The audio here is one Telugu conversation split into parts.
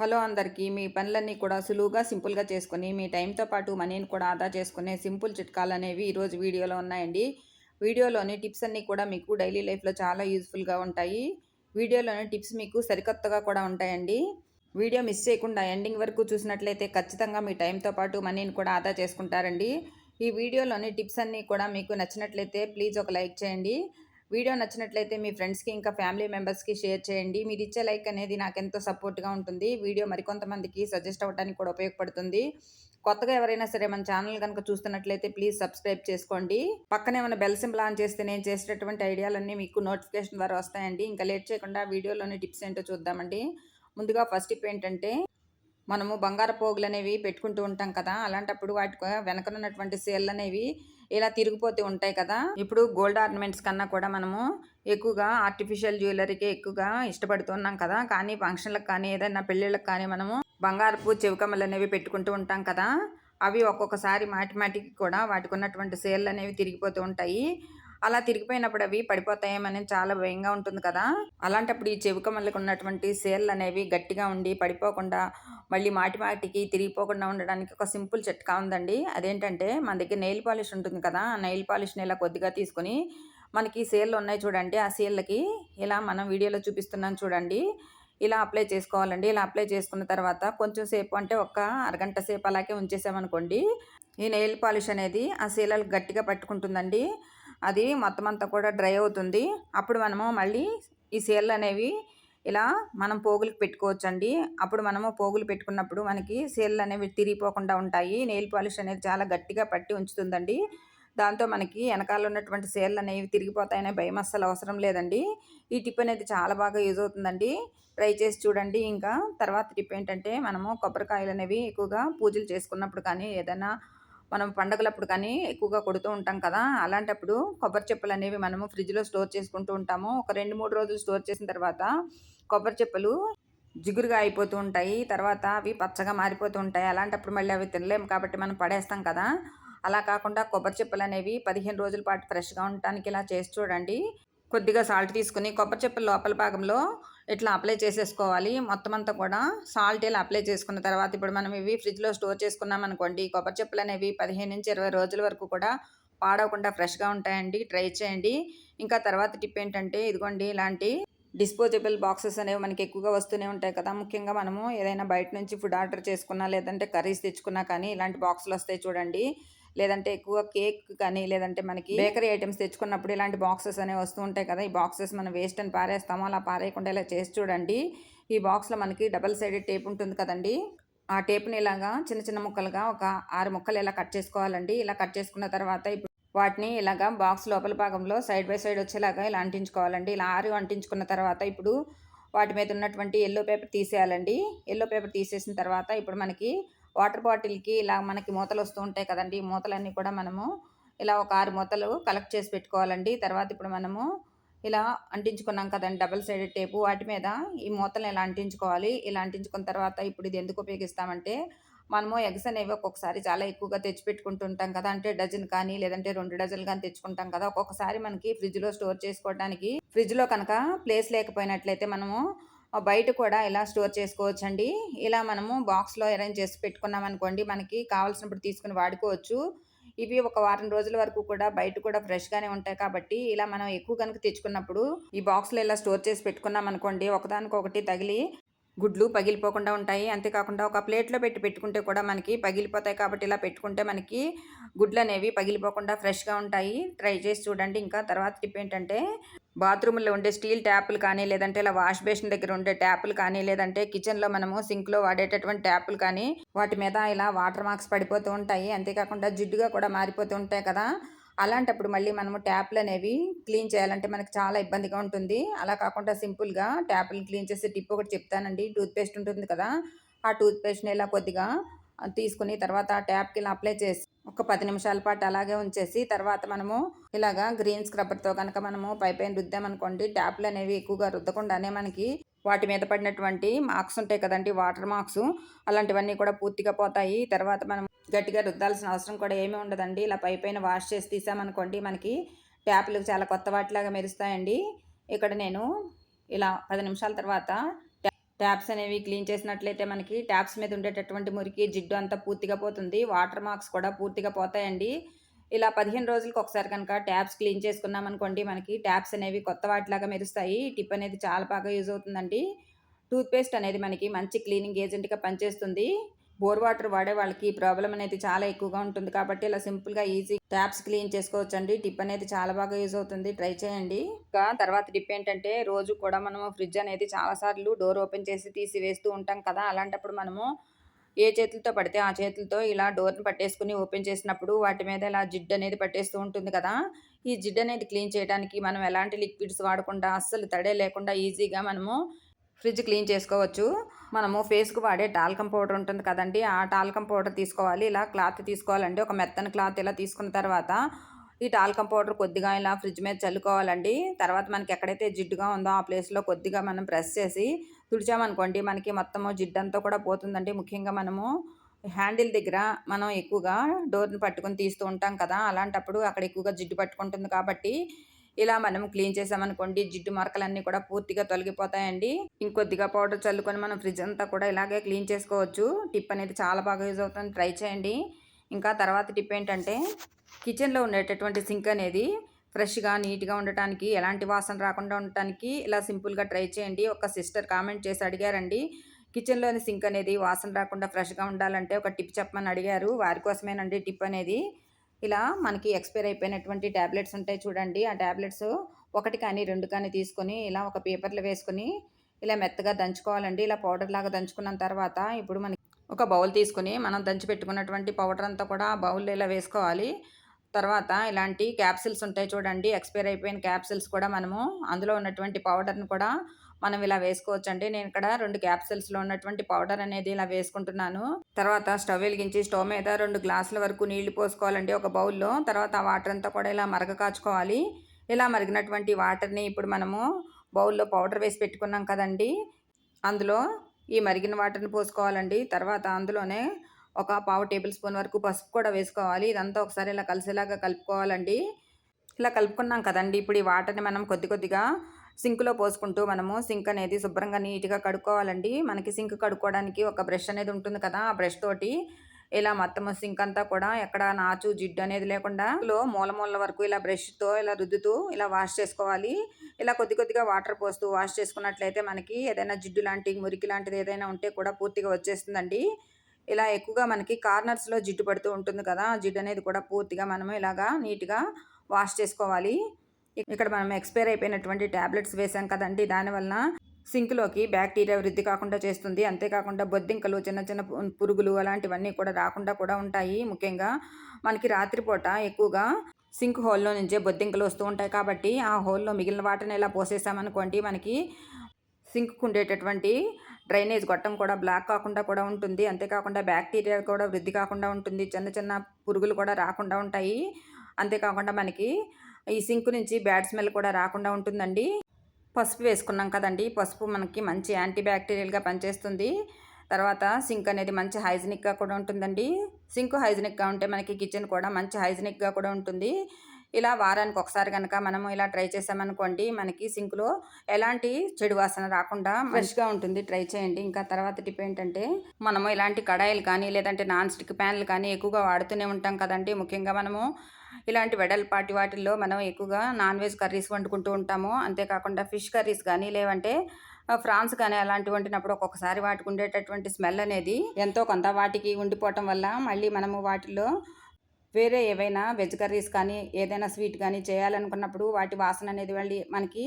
హలో అందరికీ మీ పనులన్నీ కూడా సులువుగా సింపుల్గా చేసుకొని మీ టైంతో పాటు మనీని కూడా ఆదా చేసుకునే సింపుల్ చిట్కాలు అనేవి ఈరోజు వీడియోలో ఉన్నాయండి. వీడియోలోని టిప్స్ అన్నీ కూడా మీకు డైలీ లైఫ్లో చాలా యూస్ఫుల్గా ఉంటాయి. వీడియోలోని టిప్స్ మీకు సరికొత్తగా కూడా ఉంటాయండి. వీడియో మిస్ చేయకుండా ఎండింగ్ వరకు చూసినట్లయితే ఖచ్చితంగా మీ టైంతో పాటు మనీని కూడా ఆదా చేసుకుంటారండి. ఈ వీడియోలోని టిప్స్ అన్నీ కూడా మీకు నచ్చినట్లయితే ప్లీజ్ ఒక లైక్ చేయండి. వీడియో నచ్చినట్లయితే మీ ఫ్రెండ్స్కి ఇంకా ఫ్యామిలీ మెంబర్స్కి షేర్ చేయండి. మీరు ఇచ్చే లైక్ అనేది నాకు ఎంతో సపోర్ట్గా ఉంటుంది. వీడియో మరికొంతమందికి సజెస్ట్ అవ్వడానికి కూడా ఉపయోగపడుతుంది. కొత్తగా ఎవరైనా సరే మన ఛానల్ కనుక చూస్తున్నట్లయితే ప్లీజ్ సబ్స్క్రైబ్ చేసుకోండి. పక్కనే ఉన్న బెల్ సింబల్ ఆన్ చేస్తే నేను చేసేటటువంటి ఐడియాలన్నీ మీకు నోటిఫికేషన్ ద్వారా వస్తాయండి. ఇంకా లేట్ చేయకుండా వీడియోలోని టిప్స్ ఏంటో చూద్దామండి. ముందుగా ఫస్ట్ టిప్ ఏంటంటే మనము బంగారు పోగులు అనేవి పెట్టుకుంటూ ఉంటాం కదా. అలాంటప్పుడు వాటి వెనకనున్నటువంటి సేల్ అనేవి ఇలా తిరిగిపోతూ ఉంటాయి కదా. ఇప్పుడు గోల్డ్ ఆర్నమెంట్స్ కన్నా కూడా మనము ఎక్కువగా ఆర్టిఫిషియల్ జ్యువెలరీకి ఎక్కువగా ఇష్టపడుతున్నాం కదా. కానీ ఫంక్షన్లకు కానీ ఏదైనా పెళ్ళిళ్ళకి కానీ మనము బంగారపు చెవికమ్మలు అనేవి పెట్టుకుంటూ ఉంటాం కదా. అవి ఒక్కొక్కసారి మాటిమాటికి కూడా వాటికి ఉన్నటువంటి సేల్ అనేవి తిరిగిపోతూ ఉంటాయి. అలా తిరిగిపోయినప్పుడు అవి పడిపోతాయేమని చాలా భయంగా ఉంటుంది కదా. అలాంటప్పుడు ఈ చెవికమ్మలకు ఉన్నటువంటి సేల్ అనేవి గట్టిగా ఉండి పడిపోకుండా మళ్ళీ మాటి మాటికి తిరిగిపోకుండా ఉండడానికి ఒక సింపుల్ చిట్కా ఉందండి. అదేంటంటే మన దగ్గర నెయిల్ పాలిష్ ఉంటుంది కదా ఆ నెయిల్ పాలిష్ని ఇలా కొద్దిగా తీసుకొని మనకి సేల్లు ఉన్నాయి చూడండి. ఆ సేల్లకి ఇలా మనం వీడియోలో చూపిస్తున్నాం చూడండి. ఇలా అప్లై చేసుకోవాలండి. ఇలా అప్లై చేసుకున్న తర్వాత కొంచెం సేపు అంటే ఒక అరగంట సేపు అలాగే ఉంచేసామనుకోండి ఈ నెయిల్ పాలిష్ అనేది ఆ సేలలు గట్టిగా పట్టుకుంటుందండి. అది మొత్తం అంతా కూడా డ్రై అవుతుంది. అప్పుడు మనము మళ్ళీ ఈ సేల్ అనేవి ఇలా మనం పోగులకు పెట్టుకోవచ్చండి. అప్పుడు మనము పోగులు పెట్టుకున్నప్పుడు మనకి సేల్ అనేవి తిరిగిపోకుండా ఉంటాయి. నెయిల్ పాలిష్ అనేది చాలా గట్టిగా పట్టి ఉంచుతుందండి. దాంతో మనకి వెనకాల ఉన్నటువంటి సేల్ అనేవి తిరిగిపోతాయనే భయం అస్సలు అవసరం లేదండి. ఈ టిప్ అనేది చాలా బాగా యూజ్ అవుతుందండి. ట్రై చేసి చూడండి. ఇంకా తర్వాత టిప్ ఏంటంటే మనము కొబ్బరికాయలు అనేవి ఎక్కువగా పూజలు చేసుకున్నప్పుడు కానీ ఏదైనా మనం పండగలప్పుడు కానీ ఎక్కువగా కొడుతూ ఉంటాం కదా అలాంటప్పుడు కొబ్బరి చెప్పులు అనేవి మనము ఫ్రిడ్జ్లో స్టోర్ చేసుకుంటూ ఉంటాము. ఒక రెండు మూడు రోజులు స్టోర్ చేసిన తర్వాత కొబ్బరి చెప్పులు జిగురుగా అయిపోతూ ఉంటాయి. తర్వాత అవి పచ్చగా మారిపోతూ ఉంటాయి. అలాంటప్పుడు మళ్ళీ అవి తినలేము కాబట్టి మనం పడేస్తాం కదా. అలా కాకుండా కొబ్బరి చెప్పులు అనేవి పదిహేను రోజుల పాటు ఫ్రెష్గా ఉండటానికి ఇలా చేసి చూడండి. కొద్దిగా సాల్ట్ తీసుకుని కొబ్బరి చెప్పుల లోపల భాగంలో ఇట్లా అప్లై చేసేసుకోవాలి. మొత్తం అంతా కూడా సాల్ట్ ఇలా అప్లై చేసుకున్న తర్వాత ఇప్పుడు మనం ఇవి ఫ్రిడ్జ్లో స్టోర్ చేసుకున్నాం అనుకోండి కొబ్బరి చెప్పులు అనేవి పదిహేను నుంచి ఇరవై రోజుల వరకు కూడా పాడవకుండా ఫ్రెష్గా ఉంటాయండి. ట్రై చేయండి. ఇంకా తర్వాత టిప్ ఏంటంటే ఇదిగోండి ఇలాంటి డిస్పోజబుల్ బాక్సెస్ అనేవి మనకి ఎక్కువగా వస్తూనే ఉంటాయి కదా. ముఖ్యంగా మనము ఏదైనా బయట నుంచి ఫుడ్ ఆర్డర్ చేసుకున్నా లేదంటే కర్రీస్ తెచ్చుకున్నా కానీ ఇలాంటి బాక్సులు వస్తాయి చూడండి. లేదంటే ఎక్కువ కేక్ కానీ లేదంటే మనకి బేకరీ ఐటమ్స్ తెచ్చుకున్నప్పుడు ఇలాంటి బాక్సెస్ అనేవి వస్తూ ఉంటాయి కదా. ఈ బాక్సెస్ మనం వేస్ట్ అని పారేస్తామో అలా పారేయకుండా ఇలా చేసి చూడండి. ఈ బాక్స్లో మనకి డబల్ సైడెడ్ టేప్ ఉంటుంది కదండి. ఆ టేప్ని ఇలాగా చిన్న చిన్న ముక్కలుగా ఒక ఆరు ముక్కలు ఇలా కట్ చేసుకోవాలండి. ఇలా కట్ చేసుకున్న తర్వాత ఇప్పుడు వాటిని ఇలాగా బాక్స్ లోపల భాగంలో సైడ్ బై సైడ్ వచ్చేలాగా ఇలా అంటించుకోవాలండి. ఇలా ఆరు అంటించుకున్న తర్వాత ఇప్పుడు వాటి మీద ఉన్నటువంటి ఎల్లో పేపర్ తీసేయాలండి. ఎల్లో పేపర్ తీసేసిన తర్వాత ఇప్పుడు మనకి వాటర్ బాటిల్కి ఇలా మనకి మూతలు వస్తూ ఉంటాయి కదండి ఈ మూతలన్నీ కూడా మనము ఇలా ఒక ఆరు మూతలు కలెక్ట్ చేసి పెట్టుకోవాలండి. తర్వాత ఇప్పుడు మనము ఇలా అంటించుకున్నాం కదండి డబల్ సైడెడ్ టేపు. వాటి మీద ఈ మూతలను ఇలా అంటించుకోవాలి ఇలా అంటించుకున్న తర్వాత ఇప్పుడు ఇది ఎందుకు ఉపయోగిస్తామంటే మనము ఎగ్స్ అనేవి ఒక్కొక్కసారి చాలా ఎక్కువగా తెచ్చి పెట్టుకుంటుంటాం కదా. అంటే డజన్ కానీ లేదంటే రెండు డజన్లు కానీ తెచ్చుకుంటాం కదా. ఒక్కొక్కసారి మనకి ఫ్రిడ్జ్లో స్టోర్ చేసుకోవడానికి ఫ్రిడ్జ్లో కనుక ప్లేస్ లేకపోయినట్లయితే మనము బయట కూడా ఇలా స్టోర్ చేసుకోవచ్చండి? ఇలా మనము బాక్స్లో అరేంజ్ చేసి పెట్టుకున్నాం అనుకోండి మనకి కావాల్సినప్పుడు తీసుకుని వాడుకోవచ్చు. ఇవి ఒక వారం రోజుల వరకు కూడా బయట కూడా ఫ్రెష్గానే ఉంటాయి కాబట్టి ఇలా మనం ఎక్కువ కనుక తెచ్చుకున్నప్పుడు ఈ బాక్స్లో ఇలా స్టోర్ చేసి పెట్టుకున్నాం అనుకోండి ఒకదానికొకటి తగిలి గుడ్లు పగిలిపోకుండా ఉంటాయి. అంతేకాకుండా ఒక ప్లేట్లో పెట్టి పెట్టుకుంటే కూడా మనకి పగిలిపోతాయి కాబట్టి ఇలా పెట్టుకుంటే మనకి గుడ్లు అనేవి పగిలిపోకుండా ఫ్రెష్గా ఉంటాయి. ట్రై చేసి చూడండి. ఇంకా తర్వాత టిప్ ఏంటంటే బాత్రూంలో ఉండే స్టీల్ ట్యాపులు కానీ లేదంటే ఇలా వాష్ బేసిన్ దగ్గర ఉండే ట్యాపులు కానీ లేదంటే కిచెన్లో మనము సింక్లో వాడేటటువంటి ట్యాపులు కానీ వాటి మీద ఇలా వాటర్ మార్క్స్ పడిపోతూ ఉంటాయి. అంతేకాకుండా జిడ్డుగా కూడా మారిపోతూ ఉంటాయి కదా. అలాంటప్పుడు మళ్ళీ మనము ట్యాప్లు అనేవి క్లీన్ చేయాలంటే మనకి చాలా ఇబ్బందిగా ఉంటుంది. అలా కాకుండా సింపుల్గా ట్యాప్లు క్లీన్ చేసే టిప్ ఒకటి చెప్తానండి. టూత్పేస్ట్ ఉంటుంది కదా ఆ టూత్పేస్ట్ని ఇలా కొద్దిగా తీసుకుని తర్వాత ఆ ట్యాప్కి ఇలా అప్లై చేసి ఒక పది నిమిషాల పాటు అలాగే ఉంచేసి తర్వాత మనము ఇలాగా గ్రీన్ స్క్రబ్బర్తో కనుక మనము పై పైన రుద్దామనుకోండి ట్యాప్లు అనేవి ఎక్కువగా రుద్దకుండానే మనకి వాటి మీద పడినటువంటి మార్క్స్ ఉంటాయి కదండి వాటర్ మార్క్స్. అలాంటివన్నీ కూడా పూర్తిగా పోతాయి. తర్వాత మనం గట్టిగా రుద్దాల్సిన అవసరం కూడా ఏమీ ఉండదండి. ఇలా పై పైన వాష్ చేసి తీసామనుకోండి మనకి ట్యాప్లు చాలా కొత్త వాటిలాగా మెరుస్తాయండి. ఇక్కడ నేను ఇలా పది నిమిషాల తర్వాత ట్యాప్స్ అనేవి క్లీన్ చేసినట్లయితే మనకి ట్యాప్స్ మీద ఉండేటటువంటి మురికి జిడ్డు అంతా పూర్తిగా పోతుంది. వాటర్ మార్క్స్ కూడా పూర్తిగా పోతాయండి. ఇలా పదిహేను రోజులకు ఒకసారి కనుక ట్యాప్స్ క్లీన్ చేసుకున్నాం అనుకోండి మనకి ట్యాప్స్ అనేవి కొత్త వాటిలాగా మెరుస్తాయి. ఈ టిప్ అనేది చాలా బాగా యూజ్ అవుతుందండి. టూత్పేస్ట్ అనేది మనకి మంచి క్లీనింగ్ ఏజెంట్గా పనిచేస్తుంది. బోర్ వాటర్ వాడే వాళ్ళకి ప్రాబ్లం అనేది చాలా ఎక్కువగా ఉంటుంది. కాబట్టి ఇలా సింపుల్గా ఈజీ ట్యాప్స్ క్లీన్ చేసుకోవచ్చు అండి టిప్ అనేది చాలా బాగా యూజ్ అవుతుంది. ట్రై చేయండి. ఇంకా తర్వాత టిప్ ఏంటంటే రోజు కూడా మనము ఫ్రిడ్జ్ అనేది చాలాసార్లు డోర్ ఓపెన్ చేసి తీసి వేస్తూ ఉంటాం కదా. అలాంటప్పుడు మనము ఏ చేతులతో పడితే ఆ చేతులతో ఇలా డోర్ని పట్టేసుకుని ఓపెన్ చేసినప్పుడు వాటి మీద ఇలా జిడ్డు అనేది పట్టేస్తూ ఉంటుంది కదా. ఈ జిడ్డు అనేది క్లీన్ చేయడానికి మనం ఎలాంటి లిక్విడ్స్ వాడకుండా అస్సలు తడే లేకుండా ఈజీగా మనము ఫ్రిడ్జ్ క్లీన్ చేసుకోవచ్చు. మనము ఫేస్కు వాడే టాల్కం పౌడర్ ఉంటుంది కదండి ఆ టాల్కం పౌడర్ తీసుకోవాలి. ఇలా క్లాత్ తీసుకోవాలండి. ఒక మెత్తని క్లాత్ ఇలా తీసుకున్న తర్వాత ఈ టాల్కం పౌడర్ కొద్దిగా ఇలా ఫ్రిడ్జ్ మీద చల్లుకోవాలండి. తర్వాత మనకి ఎక్కడైతే జిడ్డుగా ఉందో ఆ ప్లేస్లో కొద్దిగా మనం ప్రెస్ చేసి తుడిచామనుకోండి మనకి మొత్తము జిడ్డంతా కూడా పోతుందండి. ముఖ్యంగా మనము హ్యాండిల్ దగ్గర మనం ఎక్కువగా డోర్ని పట్టుకొని తీస్తూ ఉంటాం కదా అలాంటప్పుడు అక్కడ ఎక్కువగా జిడ్డు పట్టుకుంటుంది కాబట్టి ఇలా మనం క్లీన్ చేసామనుకోండి జిడ్డు మరకలన్నీ కూడా పూర్తిగా తొలగిపోతాయండి. ఇంకొద్దిగా పౌడర్ చల్లుకొని మనం ఫ్రిడ్జ్ అంతా కూడా ఇలాగే క్లీన్ చేసుకోవచ్చు. టిప్ అనేది చాలా బాగా యూజ్ అవుతుంది. ట్రై చేయండి. ఇంకా తర్వాత టిప్ ఏంటంటే కిచెన్లో ఉండేటటువంటి సింక్ అనేది ఫ్రెష్గా నీట్గా ఉండటానికి ఎలాంటి వాసన రాకుండా ఉండటానికి ఇలా సింపుల్గా ట్రై చేయండి. ఒక సిస్టర్ కామెంట్ చేసి అడిగారండి కిచెన్లోని సింక్ అనేది వాసన రాకుండా ఫ్రెష్గా ఉండాలంటే ఒక టిప్ చెప్పమని అడిగారు. వారి కోసమేనండి టిప్ అనేది. ఇలా మనకి ఎక్స్పైర్ అయిపోయినటువంటి ట్యాబ్లెట్స్ ఉంటాయి చూడండి. ఆ ట్యాబ్లెట్స్ ఒకటి కానీ రెండు కానీ తీసుకొని ఇలా ఒక పేపర్లో వేసుకొని ఇలా మెత్తగా దంచుకోవాలండి. ఇలా పౌడర్ లాగా దంచుకున్న తర్వాత ఇప్పుడు మనకి ఒక బౌల్ తీసుకొని మనం దంచి పెట్టుకున్నటువంటి పౌడర్ అంతా కూడా బౌల్లో ఇలా వేసుకోవాలి. తర్వాత ఇలాంటి క్యాప్సిల్స్ ఉంటాయి చూడండి ఎక్స్పైర్ అయిపోయిన క్యాప్సిల్స్ కూడా మనము అందులో ఉన్నటువంటి పౌడర్ని కూడా మనం ఇలా వేసుకోవచ్చండి. నేను ఇక్కడ రెండు క్యాప్సిల్స్లో ఉన్నటువంటి పౌడర్ అనేది ఇలా వేసుకుంటున్నాను. తర్వాత స్టవ్ వెలిగించి స్టవ్ మీద రెండు గ్లాసుల వరకు నీళ్ళు పోసుకోవాలండి ఒక బౌల్లో తర్వాత ఆ వాటర్ అంతా కూడా ఇలా మరగ కాచుకోవాలి. ఇలా మరిగినటువంటి వాటర్ని ఇప్పుడు మనము బౌల్లో పౌడర్ వేసి పెట్టుకున్నాం కదండి. అందులో ఈ మరిగిన వాటర్ని పోసుకోవాలండి. తర్వాత అందులోనే ఒక పావు టేబుల్ స్పూన్ వరకు పసుపు కూడా వేసుకోవాలి. ఇదంతా ఒకసారి ఇలా కలిసేలాగా కలుపుకోవాలండి. ఇలా కలుపుకున్నాం కదండి. ఇప్పుడు ఈ వాటర్ని మనం కొద్ది కొద్దిగా సింక్లో పోసుకుంటూ మనము సింక్ అనేది శుభ్రంగా నీట్గా కడుక్కోవాలండి. మనకి సింక్ కడుక్కోవడానికి ఒక బ్రష్ అనేది ఉంటుంది కదా ఆ బ్రష్ తోటి ఇలా మొత్తం సింక్ అంతా కూడా ఎక్కడ నాచు జిడ్డు అనేది లేకుండా లో మూల మూల వరకు ఇలా బ్రష్తో ఇలా రుద్దుతూ ఇలా వాష్ చేసుకోవాలి. ఇలా కొద్ది కొద్దిగా వాటర్ పోస్తూ వాష్ చేసుకున్నట్లయితే మనకి ఏదైనా జిడ్డు లాంటి మురికి లాంటిది ఏదైనా ఉంటే కూడా పూర్తిగా వచ్చేస్తుందండి. ఇలా ఎక్కువగా మనకి కార్నర్స్లో జిడ్డు పడుతూ ఉంటుంది కదా జిడ్డు అనేది కూడా పూర్తిగా మనము ఇలాగా నీట్గా వాష్ చేసుకోవాలి. ఇక్కడ మనం ఎక్స్పైర్ అయిపోయినటువంటి ట్యాబ్లెట్స్ వేసాం కదండి దానివల్ల సింక్లోకి బ్యాక్టీరియా వృద్ధి కాకుండా చేస్తుంది. అంతేకాకుండా బొద్దింకలు చిన్న చిన్న పురుగులు అలాంటివన్నీ కూడా రాకుండా కూడా ఉంటాయి. ముఖ్యంగా మనకి రాత్రిపూట ఎక్కువగా సింక్ హోల్లో నుంచే బొద్దింకలు వస్తూ ఉంటాయి. కాబట్టి ఆ హోల్లో మిగిలిన వాటిని ఇలా పోసేసామనుకోండి మనకి సింక్కు ఉండేటటువంటి డ్రైనేజ్ గొట్టం కూడా బ్లాక్ కాకుండా కూడా ఉంటుంది. అంతేకాకుండా బ్యాక్టీరియా కూడా వృద్ధి కాకుండా ఉంటుంది. చిన్న చిన్న పురుగులు కూడా రాకుండా ఉంటాయి. అంతేకాకుండా మనకి ఈ సింక్ నుంచి బ్యాడ్ స్మెల్ కూడా రాకుండా ఉంటుందండి. పసుపు వేసుకున్నాం కదండి. పసుపు మనకి మంచి యాంటీ బ్యాక్టీరియల్గా పనిచేస్తుంది. తర్వాత సింక్ అనేది మంచి హైజినిక్గా కూడా ఉంటుందండి. సింక్ హైజినిక్గా ఉంటే మనకి కిచెన్ కూడా మంచి హైజినిక్గా కూడా ఉంటుంది. ఇలా వారానికి ఒకసారి కనుక మనము ఇలా ట్రై చేసామనుకోండి మనకి సింక్లో ఎలాంటి చెడు వాసన రాకుండా ఫ్రెష్గా ఉంటుంది. ట్రై చేయండి. ఇంకా తర్వాత టిప్ ఏంటంటే మనము ఇలాంటి కడాయిలు కానీ లేదంటే నాన్ స్టిక్ ప్యాన్లు కానీ ఎక్కువగా వాడుతూనే ఉంటాం కదండి. ముఖ్యంగా మనము ఇలాంటి వెడల్పాటి వాటిల్లో మనం ఎక్కువగా నాన్ వెజ్ కర్రీస్ వండుకుంటూ ఉంటాము. అంతేకాకుండా ఫిష్ కర్రీస్ కానీ లేవంటే ఫ్రాన్స్ కానీ అలాంటివి వండినప్పుడు ఒక్కొక్కసారి వాటికి ఉండేటటువంటి స్మెల్ అనేది ఎంతో కొంత వాటికి ఉండిపోవటం వల్ల మళ్ళీ మనము వాటిలో వేరే ఏవైనా వెజ్ కర్రీస్ కానీ ఏదైనా స్వీట్ కానీ చేయాలనుకున్నప్పుడు వాటి వాసన అనేది వెళ్ళి మనకి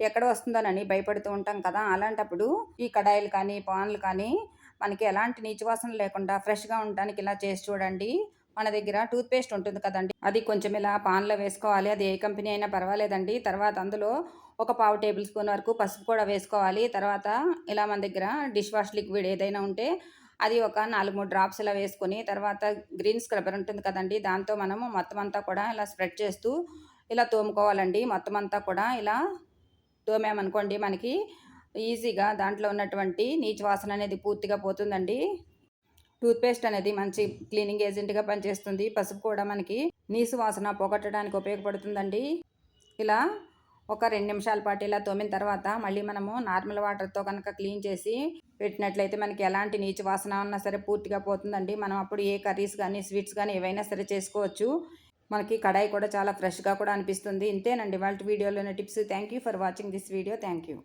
ఎక్కడ వస్తుందోనని భయపడుతూ ఉంటాం కదా. అలాంటప్పుడు ఈ కడాయిలు కానీ పాన్లు కానీ మనకి ఎలాంటి నీచు వాసన లేకుండా ఫ్రెష్గా ఉండడానికి ఇలా చేసి చూడండి. మన దగ్గర టూత్పేస్ట్ ఉంటుంది కదండి. అది కొంచెం ఇలా పాన్లో వేసుకోవాలి. అది ఏ కంపెనీ అయినా పర్వాలేదండి. తర్వాత అందులో ఒక పావు టేబుల్ స్పూన్ వరకు పసుపు కూడా వేసుకోవాలి. తర్వాత ఇలా మన దగ్గర డిష్ వాష్ లిక్విడ్ ఏదైనా ఉంటే అది ఒక నాలుగు మూడు డ్రాప్స్ ఇలా వేసుకొని తర్వాత గ్రీన్ స్క్రబ్బర్ ఉంటుంది కదండి. దాంతో మనము మొత్తం అంతా కూడా ఇలా స్ప్రెడ్ చేస్తూ ఇలా తోముకోవాలండి. మొత్తం అంతా కూడా ఇలా తోమామనుకోండి మనకి ఈజీగా దాంట్లో ఉన్నటువంటి నీచు వాసన అనేది పూర్తిగా పోతుందండి. టూత్పేస్ట్ అనేది మంచి క్లీనింగ్ ఏజెంట్గా పనిచేస్తుంది. పసుపు కూడా మనకి నీసు వాసన పోగొట్టడానికి ఉపయోగపడుతుందండి. ఇలా ఒక రెండు నిమిషాల పాటు ఇలా తోమిన తర్వాత మళ్ళీ మనము నార్మల్ వాటర్తో కనుక క్లీన్ చేసి పెట్టినట్లయితే మనకి ఎలాంటి నీచు వాసన ఉన్నా సరే పూర్తిగా పోతుందండి. మనం అప్పుడు ఏ కర్రీస్ కానీ స్వీట్స్ కానీ ఏవైనా సరే చేసుకోవచ్చు. మనకి కడాయి కూడా చాలా ఫ్రెష్గా కూడా అనిపిస్తుంది. ఇంతేనండి. వాళ్ళ వీడియోలోని tips. Thank you for watching this video. Thank you